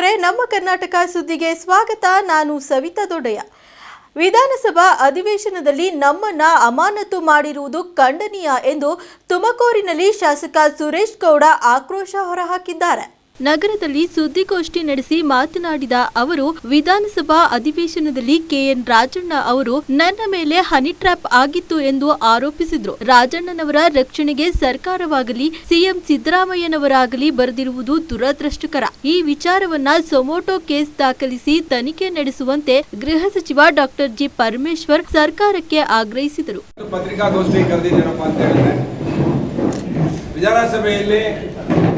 ವೀಕ್ಷಕರೇ, ನಮ್ಮ ಕರ್ನಾಟಕ ಸುದ್ದಿಗೆ ಸ್ವಾಗತ. ನಾನು ಸವಿತಾ ದೊಡ್ಡಯ್ಯ. ವಿಧಾನಸಭಾ ಅಧಿವೇಶನದಲ್ಲಿ ನಮ್ಮನ್ನ ಅಮಾನತು ಮಾಡಿರುವುದು ಖಂಡನೀಯ ಎಂದು ತುಮಕೂರಿನಲ್ಲಿ ಶಾಸಕ ಸುರೇಶ್ ಗೌಡ ಆಕ್ರೋಶ ಹೊರಹಾಕಿದ್ದಾರೆ. ನಗರದಲ್ಲಿ ಸುದ್ದಿಗೋಷ್ಠಿ ನಡೆಸಿ ಮಾತನಾಡಿದ ಅವರು, ವಿಧಾನಸಭಾ ಅಧಿವೇಶನದಲ್ಲಿ ಕೆಎನ್ ರಾಜಣ್ಣ ಅವರು, ನನ್ನ ಮೇಲೆ ಹನಿ ಟ್ರ್ಯಾಪ್ ಆಗಿತ್ತು ಎಂದು ಆರೋಪಿಸಿದ್ರು. ರಾಜಣ್ಣನವರ ರಕ್ಷಣೆಗೆ ಸರ್ಕಾರವಾಗಲಿ, ಸಿಎಂ ಸಿದ್ದರಾಮಯ್ಯನವರಾಗಲಿ ಬರೆದಿರುವುದು ದುರದೃಷ್ಟಕರ. ಈ ವಿಚಾರವನ್ನ ಸೊಮೋಟೊ ಕೇಸ್ ದಾಖಲಿಸಿ ತನಿಖೆ ನಡೆಸುವಂತೆ ಗೃಹ ಸಚಿವ ಡಾಕ್ಟರ್ ಜಿ. ಪರಮೇಶ್ವರ್ ಸರ್ಕಾರಕ್ಕೆ ಆಗ್ರಹಿಸಿದರು ಪತ್ರಿಕಾಗೋಷ್ಠಿ ಕರೆದಿದ್ದೇನಪ್ಪ ಅಂತ ಹೇಳಿದ್ರೆ ವಿಧಾನಸಭೆಯಲ್ಲಿ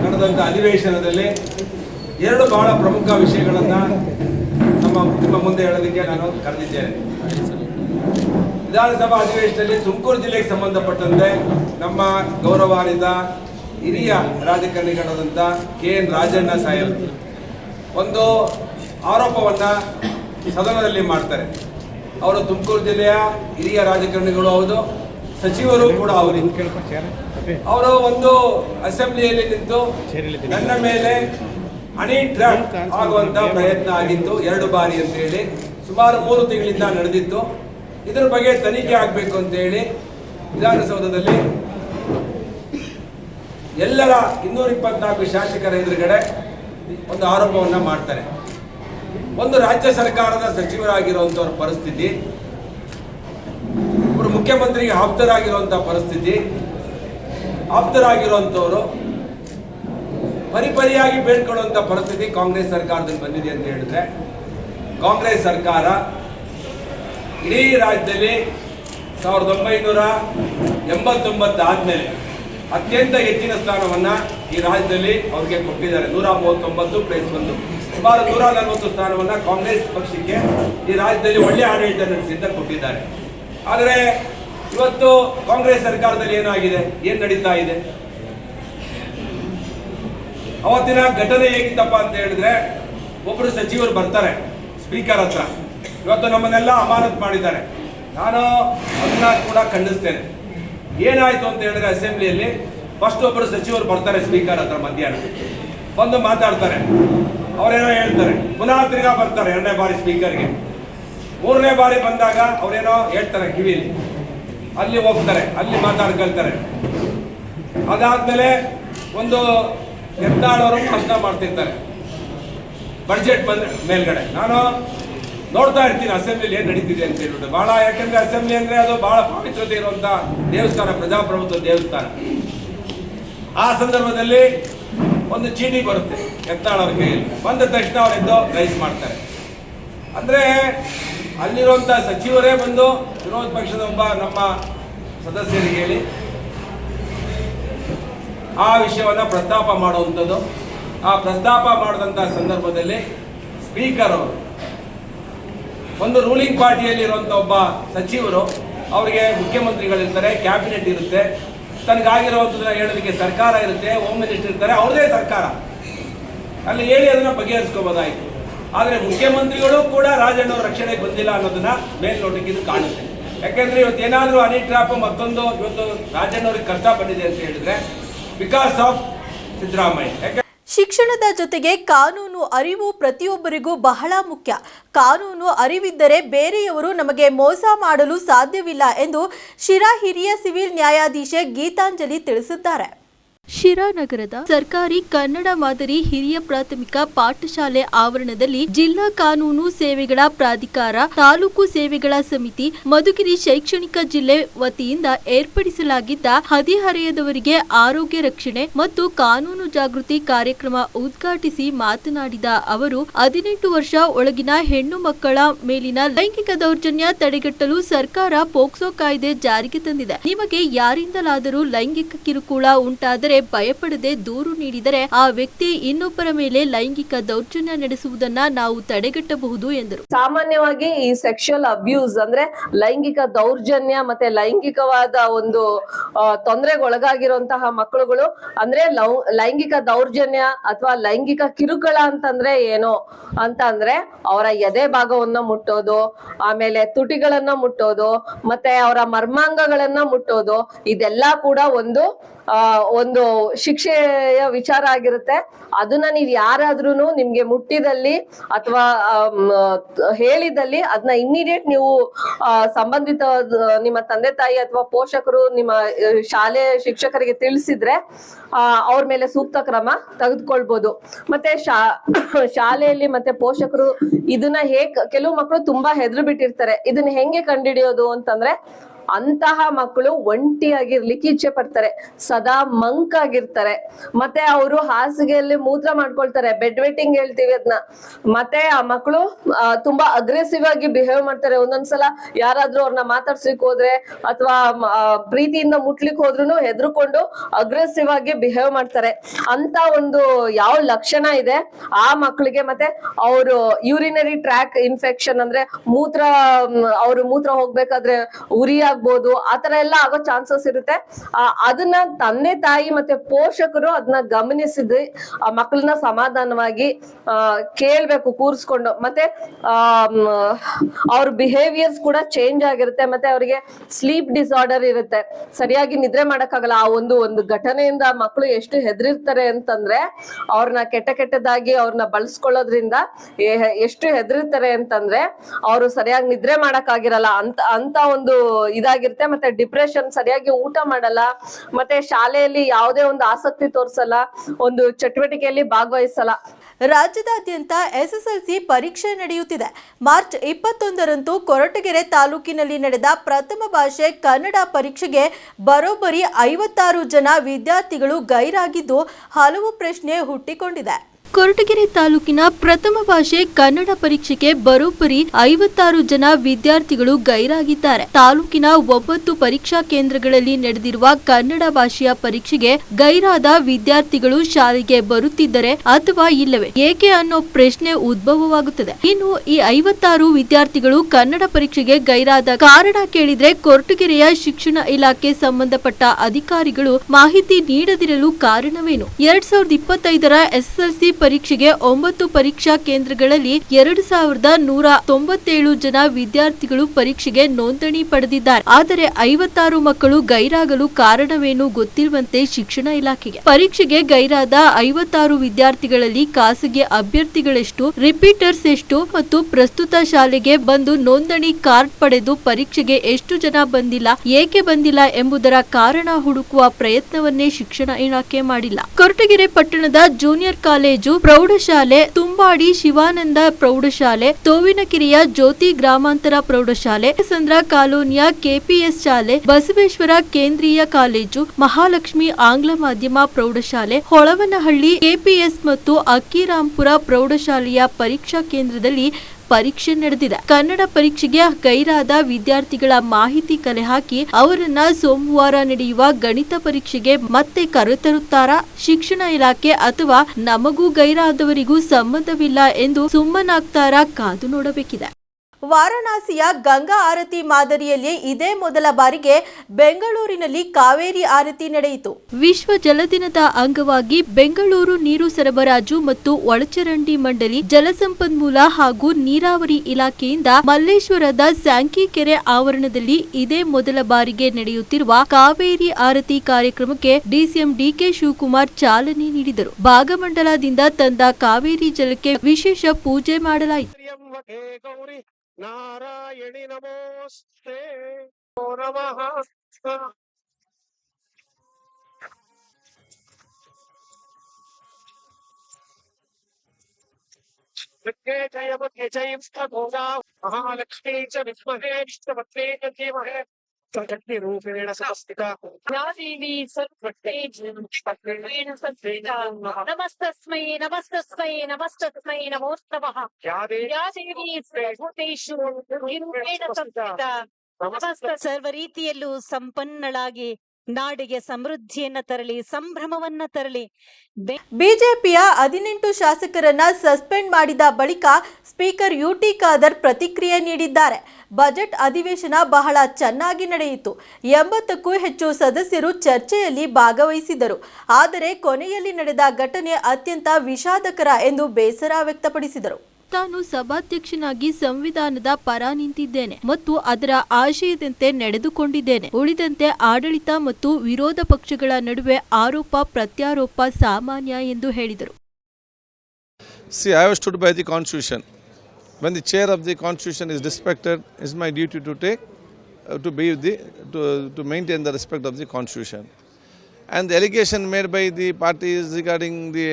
ನಡೆದಂಥ ಅಧಿವೇಶನದಲ್ಲಿ ಎರಡು ಬಹಳ ಪ್ರಮುಖ ವಿಷಯಗಳನ್ನು ನಮ್ಮ ನಿಮ್ಮ ಮುಂದೆ ಹೇಳೋದಕ್ಕೆ ನಾನು ಕರೆದಿದ್ದೇನೆ. ವಿಧಾನಸಭಾ ಅಧಿವೇಶನದಲ್ಲಿ ತುಮಕೂರು ಜಿಲ್ಲೆಗೆ ಸಂಬಂಧಪಟ್ಟಂತೆ ನಮ್ಮ ಗೌರವಾನ್ವಿತ ಹಿರಿಯ ರಾಜಕಾರಣಿಗಳಾದಂಥ ಕೆ ಎನ್ ರಾಜಣ್ಣ ಸಾಹೇಬ್ ಒಂದು ಆರೋಪವನ್ನು ಸದನದಲ್ಲಿ ಮಾಡ್ತಾರೆ. ಅವರು ತುಮಕೂರು ಜಿಲ್ಲೆಯ ಹಿರಿಯ ರಾಜಕಾರಣಿಗಳು ಹೌದು, ಸಚಿವರು ಕೂಡ ಅವರು ಅವರು ಒಂದು ಅಸೆಂಬ್ಲಿಯಲ್ಲಿ ನಿಂತು ನನ್ನ ಮೇಲೆ ಹನಿ ಟ್ರ್ಯಾಪ್ ಆಗುವಂತ ಪ್ರಯತ್ನ ಆಗಿತ್ತು. ಎರಡು ಬಾರಿ ಅಂತ ಹೇಳಿ. ಸುಮಾರು ಮೂರು ತಿಂಗಳಿಂದ ನಡೆದಿತ್ತು. ಇದರ ಬಗ್ಗೆ ತನಿಖೆ ಆಗಬೇಕು ಅಂತ ಹೇಳಿ ವಿಧಾನಸೌಧದಲ್ಲಿ ಎಲ್ಲರ ಇನ್ನೂರ ಇಪ್ಪತ್ನಾಲ್ಕು ಶಾಸಕರ ಎದುರುಗಡೆ ಒಂದು ಆರೋಪವನ್ನ ಮಾಡ್ತಾರೆ. ಒಂದು ರಾಜ್ಯ ಸರ್ಕಾರದ ಸಚಿವರಾಗಿರುವಂತವ್ರ ಪರಿಸ್ಥಿತಿ ಒಬ್ಬರು ಮುಖ್ಯಮಂತ್ರಿಗೆ ಆಪ್ತರಾಗಿರುವಂತಹ ಪರಿಸ್ಥಿತಿ ಆಪ್ತರಾಗಿರುವಂಥವ್ರು ಪರಿಪರಿಯಾಗಿ ಬೇಡ್ಕೊಳ್ಳುವಂಥ ಪರಿಸ್ಥಿತಿ ಕಾಂಗ್ರೆಸ್ ಸರ್ಕಾರದಲ್ಲಿ ಬಂದಿದೆ ಅಂತ ಹೇಳಿದ್ರೆ, ಕಾಂಗ್ರೆಸ್ ಸರ್ಕಾರ ಇಡೀ ರಾಜ್ಯದಲ್ಲಿ ಸಾವಿರದ ಒಂಬೈನೂರ ಎಂಬತ್ತೊಂಬತ್ತು ಆದಮೇಲೆ ಅತ್ಯಂತ ಹೆಚ್ಚಿನ ಸ್ಥಾನವನ್ನು ಈ ರಾಜ್ಯದಲ್ಲಿ ಅವ್ರಿಗೆ ಕೊಟ್ಟಿದ್ದಾರೆ. ನೂರ ಮೂವತ್ತೊಂಬತ್ತು ಪ್ಲೇಸ್ ಒಂದು. ಸುಮಾರು ನೂರ ನಲವತ್ತು ಸ್ಥಾನವನ್ನು ಕಾಂಗ್ರೆಸ್ ಪಕ್ಷಕ್ಕೆ ಈ ರಾಜ್ಯದಲ್ಲಿ ಒಳ್ಳೆಯ ಆಡಳಿತ ನಡೆಸಿದ್ದ ಕೊಟ್ಟಿದ್ದಾರೆ. ಆದರೆ ಇವತ್ತು ಕಾಂಗ್ರೆಸ್ ಸರ್ಕಾರದಲ್ಲಿ ಏನಾಗಿದೆ? ಏನು ನಡೀತಾ ಇದೆ? ಅವತ್ತಿನ ಘಟನೆ ಹೇಗಿತ್ತಪ್ಪ ಅಂತ ಹೇಳಿದ್ರೆ ಒಬ್ಬರು ಸಚಿವರು ಬರ್ತಾರೆ, ಸ್ಪೀಕರ್ ಹತ್ರ. ಇವತ್ತು ನಮ್ಮನ್ನೆಲ್ಲ ಅಮಾನತ್ ಮಾಡಿದ್ದಾರೆ. ನಾನು ಅದನ್ನ ಕೂಡ ಖಂಡಿಸ್ತೇನೆ. ಏನಾಯ್ತು ಅಂತ ಹೇಳಿದ್ರೆ ಅಸೆಂಬ್ಲಿಯಲ್ಲಿ ಫಸ್ಟ್ ಒಬ್ಬರು ಸಚಿವರು ಬರ್ತಾರೆ ಸ್ಪೀಕರ್ ಹತ್ರ ಮಧ್ಯಾಹ್ನ. ಬಂದು ಮಾತಾಡ್ತಾರೆ. ಅವರೇನೋ ಹೇಳ್ತಾರೆ. ಪುನಃ ತಿರ್ಗಾ ಬರ್ತಾರೆ ಎರಡನೇ ಬಾರಿ ಸ್ಪೀಕರ್ಗೆ. ಮೂರನೇ ಬಾರಿ ಬಂದಾಗ ಅವರೇನೋ ಹೇಳ್ತಾರೆ ಕಿವಿಲಿ ಅಲ್ಲಿ ಹೋಗ್ತಾರೆ, ಅಲ್ಲಿ ಮಾತಾಡ್ಕೊಳ್ತಾರೆ ಅದಾದ್ಮೇಲೆ ಒಂದು ಎದ್ದಾಳವರು ಪ್ರಶ್ನೆ ಮಾಡ್ತಿರ್ತಾರೆ. ಬಡ್ಜೆಟ್ ಬಂದ ಮೇಲ್ಗಡೆ. ನಾನು ನೋಡ್ತಾ ಇರ್ತೀನಿ ಅಸೆಂಬ್ಲಿಲಿ ಏನು ನಡೀತಿದೆ ಅಂತ ಹೇಳ್ಬಿಟ್ಟು. ಭಾಳ ಯಾಕಂದ್ರೆ ಅಸೆಂಬ್ಲಿ ಅಂದ್ರೆ ಅದು ಬಹಳ ಪವಿತ್ರತೆ ಇರುವಂತ ದೇವಸ್ಥಾನ, ಪ್ರಜಾಪ್ರಭುತ್ವ ದೇವಸ್ಥಾನ. ಆ ಸಂದರ್ಭದಲ್ಲಿ ಒಂದು ಚೀಟಿ ಬರುತ್ತೆ ಎತ್ತಾಳವ್ರ ಕೈಯಲ್ಲಿ. ಬಂದ ತಕ್ಷಣ ಅವರೆದ್ದು ರೈಸ್ ಮಾಡ್ತಾರೆ. ಅಂದ್ರೆ ಅಲ್ಲಿರುವಂತ ಸಚಿವರೇ ಬಂದು ವಿರೋಧ ಪಕ್ಷದ ಒಬ್ಬ ನಮ್ಮ ಸದಸ್ಯರಿಗೆ ಹೇಳಿ. ಆ ವಿಷಯವನ್ನ ಪ್ರಸ್ತಾಪ ಮಾಡುವಂಥದ್ದು. ಆ ಪ್ರಸ್ತಾಪ ಮಾಡಿದಂಥ ಸಂದರ್ಭದಲ್ಲಿ ಸ್ಪೀಕರ್ ಅವರು, ಒಂದು ರೂಲಿಂಗ್ ಪಾರ್ಟಿಯಲ್ಲಿ ಇರುವಂಥ ಒಬ್ಬ ಸಚಿವರು ಅವರಿಗೆ ಮುಖ್ಯಮಂತ್ರಿಗಳಿರ್ತಾರೆ, ಕ್ಯಾಬಿನೆಟ್ ಇರುತ್ತೆ. ತನಗಾಗಿರುವಂಥದ್ದನ್ನ ಹೇಳೋದಕ್ಕೆ ಸರ್ಕಾರ ಇರುತ್ತೆ, ಹೋಮ್ ಮಿನಿಸ್ಟರ್ ಇರ್ತಾರೆ, ಅವ್ರದೇ ಸರ್ಕಾರ. ಅಲ್ಲಿ ಹೇಳಿ ಅದನ್ನ ಬಗೆಹರಿಸ್ಕೋಬೋದಾಯ್ತು. ಆದರೆ ಮುಖ್ಯಮಂತ್ರಿಗಳು ಕೂಡ ರಾಜಣ್ಣವ್ರ ರಕ್ಷಣೆಗೆ ಬಂದಿಲ್ಲ ಅನ್ನೋದನ್ನ ಮೇಲ್ನೋಟಕ್ಕೆ ಇದು ಕಾಣುತ್ತೆ. ಯಾಕೆಂದ್ರೆ ಅನಿ ಟ್ರಾಪ್ ಮತ್ತೊಂದು ಇವತ್ತು ರಾಜಣ್ಣವ್ರಿಗೆ ಕಷ್ಟ ಬಂದಿದೆ ಅಂತ ಹೇಳಿದ್ರೆ ಬಿಕಾಸ್ ಆಫ್ ಸಿದ್ದರಾಮಯ್ಯ. ಶಿಕ್ಷಣದ ಜೊತೆಗೆ ಕಾನೂನು ಅರಿವು ಪ್ರತಿಯೊಬ್ಬರಿಗೂ ಬಹಳ ಮುಖ್ಯ. ಕಾನೂನು ಅರಿವಿದ್ದರೆ ಬೇರೆಯವರು ನಮಗೆ ಮೋಸ ಮಾಡಲು ಸಾಧ್ಯವಿಲ್ಲ ಎಂದು ಶಿರಾ ಹಿರಿಯ ಸಿವಿಲ್ ನ್ಯಾಯಾಧೀಶೆ ಗೀತಾಂಜಲಿ ತಿಳಿಸಿದ್ದಾರೆ. ಶಿರಾ ನಗರದ ಸರ್ಕಾರಿ ಕನ್ನಡ ಮಾದರಿ ಹಿರಿಯ ಪ್ರಾಥಮಿಕ ಪಾಠಶಾಲೆ ಆವರಣದಲ್ಲಿ ಜಿಲ್ಲಾ ಕಾನೂನು ಸೇವೆಗಳ ಪ್ರಾಧಿಕಾರ, ತಾಲೂಕು ಸೇವೆಗಳ ಸಮಿತಿ, ಮಧುಗಿರಿ ಶೈಕ್ಷಣಿಕ ಜಿಲ್ಲೆ ವತಿಯಿಂದ ಏರ್ಪಡಿಸಲಾಗಿದ್ದ ಹದಿಹರೆಯದವರಿಗೆ ಆರೋಗ್ಯ ರಕ್ಷಣೆ ಮತ್ತು ಕಾನೂನು ಜಾಗೃತಿ ಕಾರ್ಯಕ್ರಮ ಉದ್ಘಾಟಿಸಿ ಮಾತನಾಡಿದ ಅವರು, ಹದಿನೆಂಟು ವರ್ಷ ಒಳಗಿನ ಹೆಣ್ಣು ಮಕ್ಕಳ ಮೇಲಿನ ಲೈಂಗಿಕ ದೌರ್ಜನ್ಯ ತಡೆಗಟ್ಟಲು ಸರ್ಕಾರ ಪೋಕ್ಸೋ ಕಾಯ್ದೆ ಜಾರಿಗೆ ತಂದಿದೆ. ನಿಮಗೆ ಯಾರಿಂದಲಾದರೂ ಲೈಂಗಿಕ ಕಿರುಕುಳ ಉಂಟಾದರೆ ಭಯಪಡದೆ ದೂರು ನೀಡಿದರೆ ಆ ವ್ಯಕ್ತಿ ಇನ್ನೊಬ್ಬರ ಮೇಲೆ ಲೈಂಗಿಕ ದೌರ್ಜನ್ಯ ನಡೆಸುವುದನ್ನ ನಾವು ತಡೆಗಟ್ಟಬಹುದು ಎಂದರು. ಸಾಮಾನ್ಯವಾಗಿ ಈ ಸೆಕ್ಷುಯಲ್ ಅಬ್ಯೂಸ್ ಅಂದ್ರೆ ಲೈಂಗಿಕ ದೌರ್ಜನ್ಯ ಮತ್ತೆ ಲೈಂಗಿಕವಾದ ಒಂದು ತೊಂದರೆಗೊಳಗಾಗಿರುವಂತಹ ಮಕ್ಕಳುಗಳು ಅಂದ್ರೆ ಲೈಂಗಿಕ ದೌರ್ಜನ್ಯ ಅಥವಾ ಲೈಂಗಿಕ ಕಿರುಕುಳ ಅಂತಂದ್ರೆ ಏನು ಅಂತ ಅಂದ್ರೆ ಅವರ ಎದೆ ಭಾಗವನ್ನ ಮುಟ್ಟೋದು, ಆಮೇಲೆ ತುಟಿಗಳನ್ನ ಮುಟ್ಟೋದು, ಮತ್ತೆ ಅವರ ಮರ್ಮಾಂಗಗಳನ್ನ ಮುಟ್ಟೋದು, ಇದೆಲ್ಲ ಕೂಡ ಒಂದು ಒಂದು ಶಿಕ್ಷೆಯ ವಿಚಾರ ಆಗಿರುತ್ತೆ. ಅದನ್ನ ನೀವ್ ಯಾರಾದ್ರೂ ನಿಮ್ಗೆ ಮುಟ್ಟಿದಲ್ಲಿ ಅಥವಾ ಹೇಳಿದಲ್ಲಿ ಅದನ್ನ ಇಮಿಡಿಯೇಟ್ ನೀವು ಸಂಬಂಧಿತ ನಿಮ್ಮ ತಂದೆ ತಾಯಿ ಅಥವಾ ಪೋಷಕರು ನಿಮ್ಮ ಶಾಲೆ ಶಿಕ್ಷಕರಿಗೆ ತಿಳಿಸಿದ್ರೆ ಅವ್ರ ಮೇಲೆ ಸೂಕ್ತ ಕ್ರಮ ತೆಗೆದುಕೊಳ್ಬಹುದು ಮತ್ತೆ ಶಾ, ಶಾಲೆಯಲ್ಲಿ ಮತ್ತೆ ಪೋಷಕರು ಇದನ್ನ ಹೇಗ್, ಕೆಲವು ಮಕ್ಕಳು ತುಂಬಾ ಹೆದ್ರು ಬಿಟ್ಟಿರ್ತಾರೆ ಇದನ್ನ ಹೆಂಗೆ ಕಂಡಿಡಿಯೋದು ಅಂತಂದ್ರೆ ಅಂತಹ ಮಕ್ಕಳು ಒಂಟಿಯಾಗಿರ್ಲಿಕ್ಕೆ ಇಚ್ಛೆ ಪಡ್ತಾರೆ, ಸದಾ ಮಂಕ್ ಆಗಿರ್ತಾರೆ. ಮತ್ತೆ ಅವರು ಹಾಸಿಗೆಯಲ್ಲಿ ಮೂತ್ರ ಮಾಡ್ಕೊಳ್ತಾರೆ ಬೆಡ್ ವೆಟ್ಟಿಂಗ್ ಹೇಳ್ತೀವಿ ಅದನ್ನ ಮತ್ತೆ ಆ ಮಕ್ಕಳು ತುಂಬಾ ಅಗ್ರೆಸಿವ್ ಆಗಿ ಬಿಹೇವ್ ಮಾಡ್ತಾರೆ. ಒಂದೊಂದ್ಸಲ ಯಾರಾದ್ರೂ ಅವ್ರನ್ನ ಮಾತಾಡ್ಸ್ಲಿಕ್ ಹೋದ್ರೆ ಅಥವಾ ಪ್ರೀತಿಯಿಂದ ಮುಟ್ಲಿಕ್ ಹೋದ್ರು ಹೆದರ್ಕೊಂಡು ಅಗ್ರೆಸಿವ್ ಆಗಿ ಬಿಹೇವ್ ಮಾಡ್ತಾರೆ. ಅಂತ ಒಂದು ಯಾವ ಲಕ್ಷಣ ಇದೆ, ಆ ಮಕ್ಕಳಿಗೆ ಮತ್ತೆ ಅವರು ಯೂರಿನರಿ ಟ್ರ್ಯಾಕ್ ಇನ್ಫೆಕ್ಷನ್ ಅಂದ್ರೆ ಮೂತ್ರ ಅವರು ಮೂತ್ರ ಹೋಗ್ಬೇಕಾದ್ರೆ ಉರಿ ಆಗ್ಬೋದು ಆತರ ಎಲ್ಲ ಆಗೋ ಚಾನ್ಸಸ್ ಇರುತ್ತೆ. ಅದನ್ನ ತಂದೆ ತಾಯಿ ಮತ್ತೆ ಪೋಷಕರು ಅದನ್ನ ಗಮನಿಸಿದ ಮಕ್ಕಳನ್ನ ಸಮಾಧಾನವಾಗಿ ಆ, ಕೇಳ್ಬೇಕು ಕೂರಿಸ್ಕೊಂಡು. ಮತ್ತೆ ಆ ಅವ್ರ ಬಿಹೇವಿಯರ್ಸ್ ಕೂಡ ಚೇಂಜ್ ಆಗಿರುತ್ತೆ. ಮತ್ತೆ ಅವರಿಗೆ ಸ್ಲೀಪ್ ಡಿಸಾರ್ಡರ್ ಇರುತ್ತೆ. ಸರಿಯಾಗಿ ನಿದ್ರೆ ಮಾಡಕ್ಕಾಗಲ್ಲ. ಆ ಒಂದು ಒಂದು ಘಟನೆಯಿಂದ ಮಕ್ಕಳು ಎಷ್ಟು ಹೆದರಿರ್ತಾರೆ ಅಂತಂದ್ರೆ ಅವ್ರನ್ನ ಕೆಟ್ಟ ಕೆಟ್ಟದಾಗಿ ಅವ್ರನ್ನ ಬಳಸ್ಕೊಳ್ಳೋದ್ರಿಂದ ಎಷ್ಟು ಹೆದರಿರ್ತಾರೆ ಅಂತಂದ್ರೆ ಅವರು ಸರಿಯಾಗಿ ನಿದ್ರೆ ಮಾಡಕ್ಕಾಗಿರಲ್ಲ. ಅಂತ ಅಂತ ಒಂದು ಇದಾಗಿರುತ್ತೆ, ಮತ್ತೆ ಡಿಪ್ರೆಷನ್ ಸರಿಯಾಗಿ ಊಟ ಮಾಡಲ್ಲ, ಮತ್ತೆ ಶಾಲೆಯಲ್ಲಿ ಯಾವುದೇ ಒಂದು ಆಸಕ್ತಿ ತೋರಿಸಲ್ಲ, ಒಂದು ಚಟುವಟಿಕೆಯಲ್ಲಿ ಭಾಗವಹಿಸಲ್ಲ. ರಾಜ್ಯದಾದ್ಯಂತ ಎಸ್ಎಸ್ಎಲ್ಸಿ ಪರೀಕ್ಷೆ ನಡೆಯುತ್ತಿದೆ. ಮಾರ್ಚ್ ಇಪ್ಪತ್ತೊಂದರಂದು ಕೊರಟಗೆರೆ ತಾಲೂಕಿನಲ್ಲಿ ನಡೆದ ಪ್ರಥಮ ಭಾಷೆ ಕನ್ನಡ ಪರೀಕ್ಷೆಗೆ ಬರೋಬ್ಬರಿ ಐವತ್ತಾರು ಜನ ವಿದ್ಯಾರ್ಥಿಗಳು ಗೈರಾಗಿದ್ದು ಹಲವು ಪ್ರಶ್ನೆ ಹುಟ್ಟಿಕೊಂಡಿದೆ. ಕೊರಟಗೆರೆ ತಾಲೂಕಿನ ಪ್ರಥಮ ಭಾಷೆ ಕನ್ನಡ ಪರೀಕ್ಷೆಗೆ ಬರೋಬ್ಬರಿ ಐವತ್ತಾರು ಜನ ವಿದ್ಯಾರ್ಥಿಗಳು ಗೈರಾಗಿದ್ದಾರೆ. ತಾಲೂಕಿನ ಒಂಬತ್ತು ಪರೀಕ್ಷಾ ಕೇಂದ್ರಗಳಲ್ಲಿ ನಡೆದಿರುವ ಕನ್ನಡ ಭಾಷೆಯ ಪರೀಕ್ಷೆಗೆ ಗೈರಾದ ವಿದ್ಯಾರ್ಥಿಗಳು ಶಾಲೆಗೆ ಬರುತ್ತಿದ್ದರೆ ಅಥವಾ ಇಲ್ಲವೇ? ಏಕೆ ಅನ್ನೋ ಪ್ರಶ್ನೆ ಉದ್ಭವವಾಗುತ್ತದೆ. ಇನ್ನು ಈ ಐವತ್ತಾರು ವಿದ್ಯಾರ್ಥಿಗಳು ಕನ್ನಡ ಪರೀಕ್ಷೆಗೆ ಗೈರಾದ ಕಾರಣ ಕೇಳಿದ್ರೆ ಕೊರಟಗೆರೆಯ ಶಿಕ್ಷಣ ಇಲಾಖೆ ಸಂಬಂಧಪಟ್ಟ ಅಧಿಕಾರಿಗಳು ಮಾಹಿತಿ ನೀಡದಿರಲು ಕಾರಣವೇನು? ಎರಡ್ ಸಾವಿರದ ಇಪ್ಪತ್ತೈದರ ಎಸ್ಎಸ್ಎಲ್ಸಿ ಪರೀಕ್ಷೆಗೆ ಒಂಬತ್ತು ಪರೀಕ್ಷಾ ಕೇಂದ್ರಗಳಲ್ಲಿ ಎರಡು ಸಾವಿರದ ನೂರ ತೊಂಬತ್ತೇಳು ಜನ ವಿದ್ಯಾರ್ಥಿಗಳು ಪರೀಕ್ಷೆಗೆ ನೋಂದಣಿ ಪಡೆದಿದ್ದಾರೆ. ಆದರೆ ಐವತ್ತಾರು ಮಕ್ಕಳು ಗೈರಾಗಲು ಕಾರಣವೇನು ಗೊತ್ತಿರುವಂತೆ ಶಿಕ್ಷಣ ಇಲಾಖೆಗೆ. ಪರೀಕ್ಷೆಗೆ ಗೈರಾದ ಐವತ್ತಾರು ವಿದ್ಯಾರ್ಥಿಗಳಲ್ಲಿ ಖಾಸಗಿ ಅಭ್ಯರ್ಥಿಗಳೆಷ್ಟು, ರಿಪೀಟರ್ಸ್ ಎಷ್ಟು ಮತ್ತು ಪ್ರಸ್ತುತ ಶಾಲೆಗೆ ಬಂದು ನೋಂದಣಿ ಕಾರ್ಡ್ ಪಡೆದು ಪರೀಕ್ಷೆಗೆ ಎಷ್ಟು ಜನ ಬಂದಿಲ್ಲ, ಏಕೆ ಬಂದಿಲ್ಲ ಎಂಬುದರ ಕಾರಣ ಹುಡುಕುವ ಪ್ರಯತ್ನವನ್ನೇ ಶಿಕ್ಷಣ ಇಲಾಖೆ ಮಾಡಿಲ್ಲ. ಕೊರಟಗೆರೆ ಪಟ್ಟಣದ ಜೂನಿಯರ್ ಕಾಲೇಜು ಪ್ರೌಢಶಾಲೆ ತುಂಬಾಡಿ ಶಿವಾನಂದ ಪ್ರೌಢಶಾಲೆ, ತೋವಿನಕಿರಿಯ ಜ್ಯೋತಿ ಗ್ರಾಮಾಂತರ ಪ್ರೌಢಶಾಲೆ ಸಂದ್ರ ಕಾಲೋನಿಯ ಕೆಪಿಎಸ್ ಶಾಲೆ, ಬಸವೇಶ್ವರ ಕೇಂದ್ರೀಯ ಕಾಲೇಜು, ಮಹಾಲಕ್ಷ್ಮಿ ಆಂಗ್ಲ ಮಾಧ್ಯಮ ಪ್ರೌಢಶಾಲೆ, ಹೊಳವನಹಳ್ಳಿ ಕೆಪಿಎಸ್ ಮತ್ತು ಅಕ್ಕಿರಾಂಪುರ ಪ್ರೌಢಶಾಲೆಯ ಪರೀಕ್ಷಾ ಕೇಂದ್ರದಲ್ಲಿ ಪರೀಕ್ಷೆ ನಡೆದಿದೆ. ಕನ್ನಡ ಪರೀಕ್ಷೆಗೆ ಗೈರಾದ ವಿದ್ಯಾರ್ಥಿಗಳ ಮಾಹಿತಿ ಕಲೆ ಹಾಕಿ ಅವರನ್ನ ಸೋಮವಾರ ನಡೆಯುವ ಗಣಿತ ಪರೀಕ್ಷೆಗೆ ಮತ್ತೆ ಕರೆತರುತ್ತಾರಾ? ಶಿಕ್ಷಣ ಇಲಾಖೆ ಅಥವಾ ನಮಗೂ ಗೈರಾದವರಿಗೂ ಸಂಬಂಧವಿಲ್ಲ ಎಂದು ಸುಮ್ಮನಾಗ್ತಾರ? ಕಾದು ನೋಡಬೇಕಿದೆ. ವಾರಣಾಸಿಯ ಗಂಗಾ ಆರತಿ ಮಾದರಿಯಲ್ಲಿ ಇದೇ ಮೊದಲ ಬಾರಿಗೆ ಬೆಂಗಳೂರಿನಲ್ಲಿ ಕಾವೇರಿ ಆರತಿ ನಡೆಯಿತು. ವಿಶ್ವ ಜಲದಿನದ ಅಂಗವಾಗಿ ಬೆಂಗಳೂರು ನೀರು ಸರಬರಾಜು ಮತ್ತು ಒಳಚರಂಡಿ ಮಂಡಳಿ ಜಲಸಂಪನ್ಮೂಲ ಹಾಗೂ ನೀರಾವರಿ ಇಲಾಖೆಯಿಂದ ಮಲ್ಲೇಶ್ವರದ ಸ್ಯಾಂಕಿ ಕೆರೆ ಆವರಣದಲ್ಲಿ ಇದೇ ಮೊದಲ ಬಾರಿಗೆ ನಡೆಯುತ್ತಿರುವ ಕಾವೇರಿ ಆರತಿ ಕಾರ್ಯಕ್ರಮಕ್ಕೆ ಡಿಸಿಎಂ ಡಿಕೆ ಶಿವಕುಮಾರ್ ಚಾಲನೆ ನೀಡಿದರು. ಭಾಗಮಂಡಲದಿಂದ ತಂದ ಕಾವೇರಿ ಜಲಕ್ಕೆ ವಿಶೇಷ ಪೂಜೆ ಮಾಡಲಾಯಿತು. నారాయణి నమోస్తే నమ జయ జయ మహాలక్ష్మీ చ విద్మహే విష్ణుపత్నే చ ధీమహే विद्महे विष्णुपत्नी च धीमहि प्रकृतिरूपेण संस्थिता या देवी सर्वतेजेन संस्थिता नमस्तस्मै नमस्तस्मै नमस्तस्मै नमो नमः या देवी या देवी ಸರ್ವಭೂತೇಷು ನಿರೂಪೇಣ ಸಂಸ್ಥಿತ ನಮಸ್ತ ಸರ್ವ ರೀತಿಯಲ್ಲೂ ಸಂಪನ್ನಳಾಗಿ ನಾಡಿಗೆ ಸಮೃದ್ಧಿಯನ್ನ ತರಲಿ, ಸಂಭ್ರಮವನ್ನ ತರಲಿ. ಬಿಜೆಪಿಯ ಹದಿನೆಂಟು ಶಾಸಕರನ್ನ ಸಸ್ಪೆಂಡ್ ಮಾಡಿದ ಬಳಿಕ ಸ್ಪೀಕರ್ ಯುಟಿ ಖಾದರ್ ಪ್ರತಿಕ್ರಿಯೆ ನೀಡಿದ್ದಾರೆ. ಬಜೆಟ್ ಅಧಿವೇಶನ ಬಹಳ ಚೆನ್ನಾಗಿ ನಡೆಯಿತು. ಎಂಬತ್ತಕ್ಕೂ ಹೆಚ್ಚು ಸದಸ್ಯರು ಚರ್ಚೆಯಲ್ಲಿ ಭಾಗವಹಿಸಿದರು. ಆದರೆ ಕೊನೆಯಲ್ಲಿ ನಡೆದ ಘಟನೆ ಅತ್ಯಂತ ವಿಷಾದಕರ ಎಂದು ಬೇಸರ ವ್ಯಕ್ತಪಡಿಸಿದರು. ತಾನು ಸಭಾಧ್ಯಕ್ಷನಾಗಿ ಸಂವಿಧಾನದ ಪರ ನಿಂತಿದ್ದೇನೆ ಮತ್ತು ಅದರ ಆಶಯದಂತೆ ನಡೆದುಕೊಂಡಿದ್ದೇನೆ ಉಳಿದಂತೆ ಆಡಳಿತ ಮತ್ತು ವಿರೋಧ ಪಕ್ಷಗಳ ನಡುವೆ ಆರೋಪ ಪ್ರತ್ಯಾರೋಪ ಸಾಮಾನ್ಯ ಎಂದು ಹೇಳಿದರು ಸಿ I have stood by the Constitution. When the chair of the Constitution is respected, it's my duty to take, uh, to be the, to, to maintain the respect of the Constitution. And the allegation made by the parties regarding the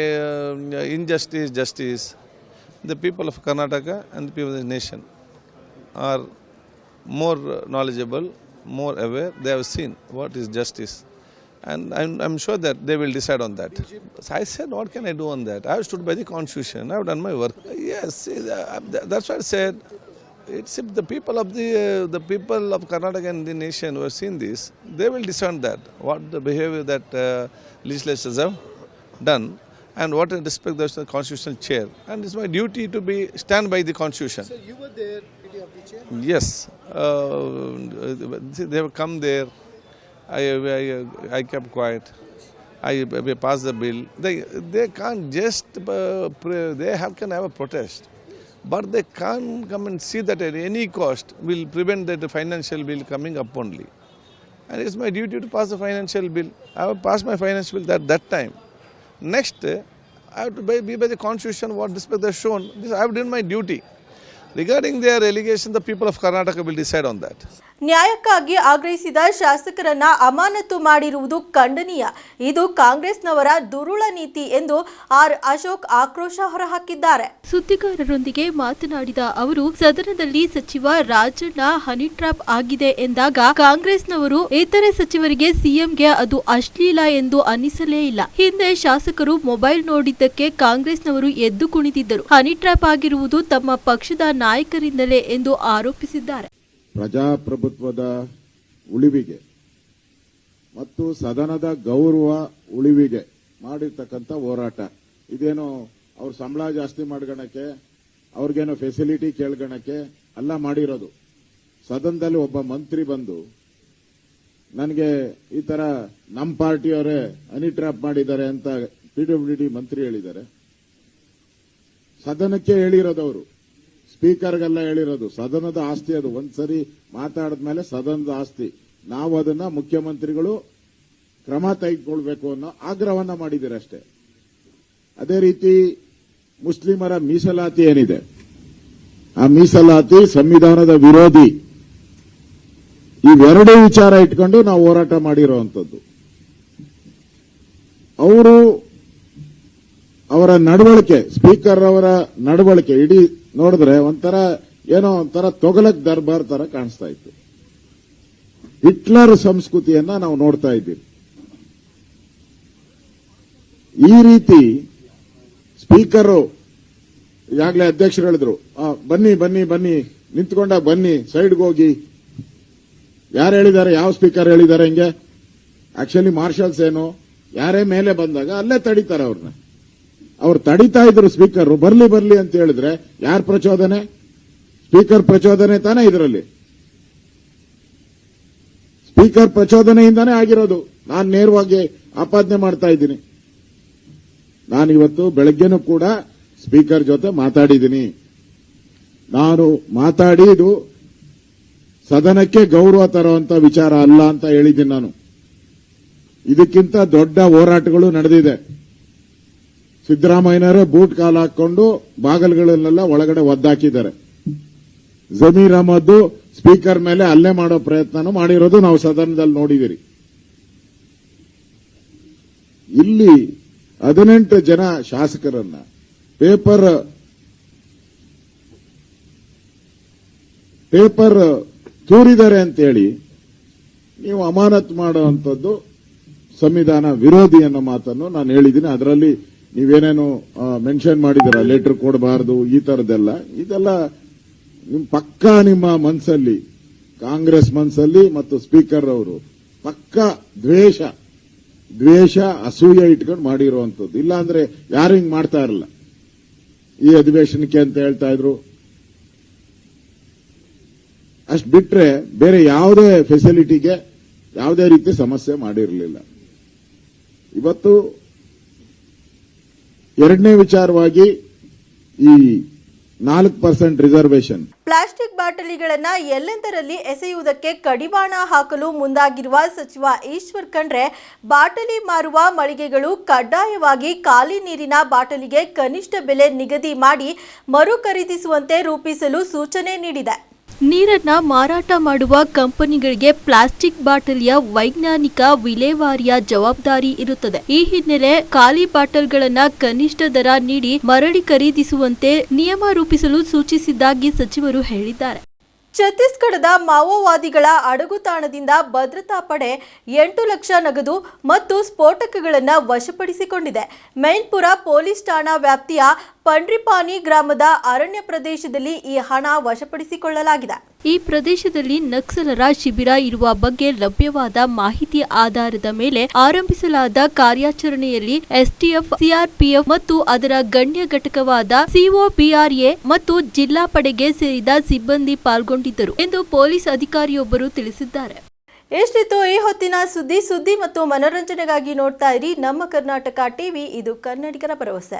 uh, injustice, justice, the people of Karnataka and the people of the nation are more knowledgeable, more aware. They have seen what is justice. And I'm, I'm sure that they will decide on that. So I said, what can I do on that? I have stood by the constitution. I have done my work. Yes, that's what I said. It's if the people of the uh, the people of Karnataka and the nation who have seen this, they will discern that what the behavior that uh, legislators have done and what I respect the constitutional chair. And it's my duty to be stand by the constitution. So you were there, did you have the chair? Yes, uh, they have come there. I, I, I kept quiet. I, I passed the bill. They, they can't just, uh, they have, can have a protest. But they can't come and see that at any cost will prevent that the financial bill coming up only. And it's my duty to pass the financial bill. I have passed my financial bill at that time. Next, I have to be be by the constitution what respect they have shown. I have done my duty. Regarding their allegation, the people of Karnataka will decide on that. ನ್ಯಾಯಕ್ಕಾಗಿ ಆಗ್ರಹಿಸಿದ ಶಾಸಕರನ್ನ ಅಮಾನತು ಮಾಡಿರುವುದು ಖಂಡನೀಯ. ಇದು ಕಾಂಗ್ರೆಸ್ನವರ ದುರುಳ ನೀತಿ ಎಂದು R. Ashok ಆಕ್ರೋಶ ಹೊರಹಾಕಿದ್ದಾರೆ. ಸುದ್ದಿಗಾರರೊಂದಿಗೆ ಮಾತನಾಡಿದ ಅವರು, ಸದನದಲ್ಲಿ ಸಚಿವ ರಾಜಣ್ಣ ಹನಿ ಟ್ರಾಪ್ ಆಗಿದೆ ಎಂದಾಗ ಕಾಂಗ್ರೆಸ್ನವರು, ಇತರೆ ಸಚಿವರಿಗೆ ಸಿಎಂಗೆ ಅದು ಅಶ್ಲೀಲ ಎಂದು ಅನಿಸಲೇ ಇಲ್ಲ. ಹಿಂದೆ ಶಾಸಕರು ಮೊಬೈಲ್ ನೋಡಿದ್ದಕ್ಕೆ ಕಾಂಗ್ರೆಸ್ನವರು ಎದ್ದು ಕುಣಿದಿದ್ದರು. ಹನಿ ಟ್ರಾಪ್ ಆಗಿರುವುದು ತಮ್ಮ ಪಕ್ಷದ ನಾಯಕರಿಂದಲೇ ಎಂದು ಆರೋಪಿಸಿದ್ದಾರೆ. ಪ್ರಜಾಪ್ರಭುತ್ವದ ಉಳಿವಿಗೆ ಮತ್ತು ಸದನದ ಗೌರವ ಉಳಿವಿಗೆ ಮಾಡಿರ್ತಕ್ಕಂಥ ಹೋರಾಟ. ಇದೇನೋ ಅವ್ರ ಸಂಬಳ ಜಾಸ್ತಿ ಮಾಡ್ಕೊಳಕ್ಕೆ ಅವ್ರಿಗೇನೋ ಫೆಸಿಲಿಟಿ ಕೇಳ್ಕೊಳಕ್ಕೆ ಅಲ್ಲ ಮಾಡಿರೋದು. ಸದನದಲ್ಲಿ ಒಬ್ಬ ಮಂತ್ರಿ ಬಂದು ನನಗೆ ಈ ತರ ನಮ್ಮ ಪಾರ್ಟಿಯವರೇ ಹನಿ ಟ್ರಾಪ್ ಮಾಡಿದ್ದಾರೆ ಅಂತ ಪಿಡಬ್ಲ್ಯೂ ಡಿ ಮಂತ್ರಿ ಹೇಳಿದ್ದಾರೆ. ಸದನಕ್ಕೆ ಹೇಳಿರೋದವರು ಸ್ಪೀಕರ್ಗೆಲ್ಲ ಹೇಳಿರೋದು, ಸದನದ ಆಸ್ತಿ ಅದು. ಒಂದ್ಸರಿ ಮಾತಾಡಿದ್ಮೇಲೆ ಸದನದ ಆಸ್ತಿ. ನಾವು ಅದನ್ನ ಮುಖ್ಯಮಂತ್ರಿಗಳು ಕ್ರಮ ತೆಗೆದುಕೊಳ್ಬೇಕು ಅನ್ನೋ ಆಗ್ರಹವನ್ನ ಮಾಡಿದಿರಷ್ಟೇ ಅದೇ ರೀತಿ ಮುಸ್ಲಿಮರ ಮೀಸಲಾತಿ ಏನಿದೆ? ಆ ಮೀಸಲಾತಿ ಸಂವಿಧಾನದ ವಿರೋಧಿ. ಇವೆರಡೂ ವಿಚಾರ ಇಟ್ಕೊಂಡು ನಾವು ಹೋರಾಟ ಮಾಡಿರುವಂಥದ್ದು. ಅವರು ಅವರ ನಡವಳಿಕೆ, ಸ್ಪೀಕರ್ ಅವರ ನಡವಳಿಕೆ, ಇಡೀ ನೋಡಿದ್ರೆ ಒಂಥರ ಏನೋ ಒಂಥರ ತೊಗಲಕ್ ದರ್ಬಾರ್ ತರ ಕಾಣಿಸ್ತಾ ಇತ್ತು. ಹಿಟ್ಲರ್ ಸಂಸ್ಕೃತಿಯನ್ನ ನಾವು ನೋಡ್ತಾ ಇದ್ದೀವಿ. ಈ ರೀತಿ ಸ್ಪೀಕರು ಈಗಾಗಲೇ ಅಧ್ಯಕ್ಷರು ಹೇಳಿದ್ರು ಬನ್ನಿ ಬನ್ನಿ ಬನ್ನಿ, ನಿಂತ್ಕೊಂಡ ಬನ್ನಿ, ಸೈಡ್ಗೆ ಹೋಗಿ. ಯಾರು ಹೇಳಿದ್ದಾರೆ, ಯಾವ ಸ್ಪೀಕರ್ ಹೇಳಿದ್ದಾರೆ ಹಿಂಗೆ? ಆಕ್ಚುಲಿ ಮಾರ್ಷಲ್ಸ್ ಏನು, ಯಾರೇ ಮೇಲೆ ಬಂದಾಗ ಅಲ್ಲೇ ತಡೀತಾರೆ ಅವ್ರನ್ನ ಅವ್ರು ತಡಿತಾ ಇದ್ರು ಸ್ಪೀಕರ್. ಬರ್ಲಿ ಬರ್ಲಿ ಅಂತ ಹೇಳಿದ್ರೆ ಯಾರ ಪ್ರಚೋದನೆ? ಸ್ಪೀಕರ್ ಪ್ರಚೋದನೆ ತಾನೇ ಇದರಲ್ಲಿ. ಸ್ಪೀಕರ್ ಪ್ರಚೋದನೆಯಿಂದಾನೇ ಆಗಿರೋದು. ನಾನು ನೇರವಾಗಿ ಆಪಾದನೆ ಮಾಡ್ತಾ ಇದ್ದೀನಿ. ನಾನು ಇವತ್ತು ಬೆಳಗ್ಗೆನೂ ಕೂಡ ಸ್ಪೀಕರ್ ಜೊತೆ ಮಾತಾಡಿದ್ದೀನಿ. ನಾನು ಮಾತಾಡಿ ಇದು ಸದನಕ್ಕೆ ಗೌರವ ತರುವಂತ ವಿಚಾರ ಅಲ್ಲ ಅಂತ ಹೇಳಿದ್ದೀನಿ ನಾನು. ಇದಕ್ಕಿಂತ ದೊಡ್ಡ ಹೋರಾಟಗಳು ನಡೆದಿದೆ. ಸಿದ್ದರಾಮಯ್ಯನವರೇ ಬೂಟ್ ಕಾಲ್ ಹಾಕೊಂಡು ಬಾಗಲ್ಗಳನ್ನೆಲ್ಲ ಒಳಗಡೆ ಒದ್ದಾಕಿದ್ದಾರೆ. ಜಮೀರ್ ಅಹಮದ್ ಸ್ಪೀಕರ್ ಮೇಲೆ ಹಲ್ಲೆ ಮಾಡೋ ಪ್ರಯತ್ನನೂ ಮಾಡಿರೋದು ನಾವು ಸದನದಲ್ಲಿ ನೋಡಿದಿರಿ. ಇಲ್ಲಿ ಹದಿನೆಂಟು ಜನ ಶಾಸಕರನ್ನ ಪೇಪರ್ ಪೇಪರ್ ತೂರಿದ್ದಾರೆ ಅಂತೇಳಿ ನೀವು ಅಮಾನತ್ ಮಾಡುವಂಥದ್ದು ಸಂವಿಧಾನ ವಿರೋಧಿ ಅನ್ನೋ ಮಾತನ್ನು ನಾನು ಹೇಳಿದ್ದೀನಿ. ಅದರಲ್ಲಿ ನೀವೇನೇನು ಮೆನ್ಷನ್ ಮಾಡಿದಿರ ಲೆಟರ್ ಕೊಡಬಾರದು ಈ ತರದೆಲ್ಲ ಇದೆಲ್ಲ ನಿಮ್ ಪಕ್ಕಾ ನಿಮ್ಮ ಮನಸ್ಸಲ್ಲಿ ಕಾಂಗ್ರೆಸ್ ಮನಸ್ಸಲ್ಲಿ ಮತ್ತು ಸ್ಪೀಕರ್ ಅವರು ಪಕ್ಕ ದ್ವೇಷ ದ್ವೇಷ ಅಸೂಯೆ ಇಟ್ಕೊಂಡು ಮಾಡಿರುವಂತದ್ದು ಇಲ್ಲಾಂದ್ರೆ ಯಾರು ಹಿಂಗ್ ಮಾಡ್ತಾ ಇರಲ್ಲ. ಈ ಅಧಿವೇಶನಕ್ಕೆ ಅಂತ ಹೇಳ್ತಾ ಇದ್ರು. ಅಷ್ಟು ಬಿಟ್ರೆ ಬೇರೆ ಯಾವುದೇ ಫೆಸಿಲಿಟಿಗೆ ಯಾವುದೇ ರೀತಿ ಸಮಸ್ಯೆ ಮಾಡಿರಲಿಲ್ಲ. ಇವತ್ತು ಎರಡನೇ ವಿಚಾರವಾಗಿ ಈ ನಾಲ್ಕು ಪರ್ಸೆಂಟ್ ರಿಸರ್ವೇಶನ್ ಪ್ಲಾಸ್ಟಿಕ್ ಬಾಟಲಿಗಳನ್ನ ಎಲ್ಲೆಂದರಲ್ಲಿ ಎಸೆಯುವುದಕ್ಕೆ ಕಡಿವಾಣ ಹಾಕಲು ಮುಂದಾಗಿರುವ ಸಚಿವ ಈಶ್ವರ್ ಖಂಡ್ರೆ, ಬಾಟಲಿ ಮಾರುವ ಮಳಿಗೆಗಳು ಕಡ್ಡಾಯವಾಗಿ ಖಾಲಿ ನೀರಿನ ಬಾಟಲಿಗೆ ಕನಿಷ್ಠ ಬೆಲೆ ನಿಗದಿ ಮಾಡಿ ಮರು ಖರೀದಿಸುವಂತೆ ರೂಪಿಸಲು ಸೂಚನೆ ನೀಡಿದೆ. ನೀರನ್ನ ಮಾರಾಟ ಮಾಡುವ ಕಂಪನಿಗಳಿಗೆ ಪ್ಲಾಸ್ಟಿಕ್ ಬಾಟಲಿಯ ವೈಜ್ಞಾನಿಕ ವಿಲೇವಾರಿಯ ಜವಾಬ್ದಾರಿ ಇರುತ್ತದೆ. ಈ ಹಿನ್ನೆಲೆ ಖಾಲಿ ಬಾಟಲ್ಗಳನ್ನ ಕನಿಷ್ಠ ದರ ನೀಡಿ ಮರಳಿ ಖರೀದಿಸುವಂತೆ ನಿಯಮ ರೂಪಿಸಲು ಸೂಚಿಸಿದ್ದಾಗಿ ಸಚಿವರು ಹೇಳಿದ್ದಾರೆ. ಛತ್ತೀಸ್ಗಢದ ಮಾವೋವಾದಿಗಳ ಅಡಗುತಾಣದಿಂದ ಭದ್ರತಾ ಪಡೆ ಎಂಟು ಲಕ್ಷ ನಗದು ಮತ್ತು ಸ್ಫೋಟಕಗಳನ್ನು ವಶಪಡಿಸಿಕೊಂಡಿದೆ. ಮೈನ್ಪುರ ಪೊಲೀಸ್ ಠಾಣಾ ವ್ಯಾಪ್ತಿಯ ಪಂಡ್ರಿಪಾನಿ ಗ್ರಾಮದ ಅರಣ್ಯ ಪ್ರದೇಶದಲ್ಲಿ ಈ ಹಣ ವಶಪಡಿಸಿಕೊಳ್ಳಲಾಗಿದೆ. ಈ ಪ್ರದೇಶದಲ್ಲಿ ನಕ್ಸಲರ ಶಿಬಿರ ಇರುವ ಬಗ್ಗೆ ಲಭ್ಯವಾದ ಮಾಹಿತಿ ಆಧಾರದ ಮೇಲೆ ಆರಂಭಿಸಲಾದ ಕಾರ್ಯಾಚರಣೆಯಲ್ಲಿ ಎಸ್ಟಿಎಫ್ ಸಿಆರ್ಪಿಎಫ್ ಮತ್ತು ಅದರ ಗಣ್ಯ ಘಟಕವಾದ ಸಿಒಪಿಆರ್ಎ ಮತ್ತು ಜಿಲ್ಲಾ ಪಡೆಗೆ ಸೇರಿದ ಸಿಬ್ಬಂದಿ ಪಾಲ್ಗೊಂಡಿದ್ದರು ಎಂದು ಪೊಲೀಸ್ ಅಧಿಕಾರಿಯೊಬ್ಬರು ತಿಳಿಸಿದ್ದಾರೆ. ಎಷ್ಟಿತ್ತು ಈ ಹೊತ್ತಿನ ಸುದ್ದಿ? ಸುದ್ದಿ ಮತ್ತು ಮನೋರಂಜನೆಗಾಗಿ ನೋಡ್ತಾ ಇರಿ ನಮ್ಮ ಕರ್ನಾಟಕ ಟಿವಿ. ಇದು ಕನ್ನಡಿಗರ ಭರವಸೆ.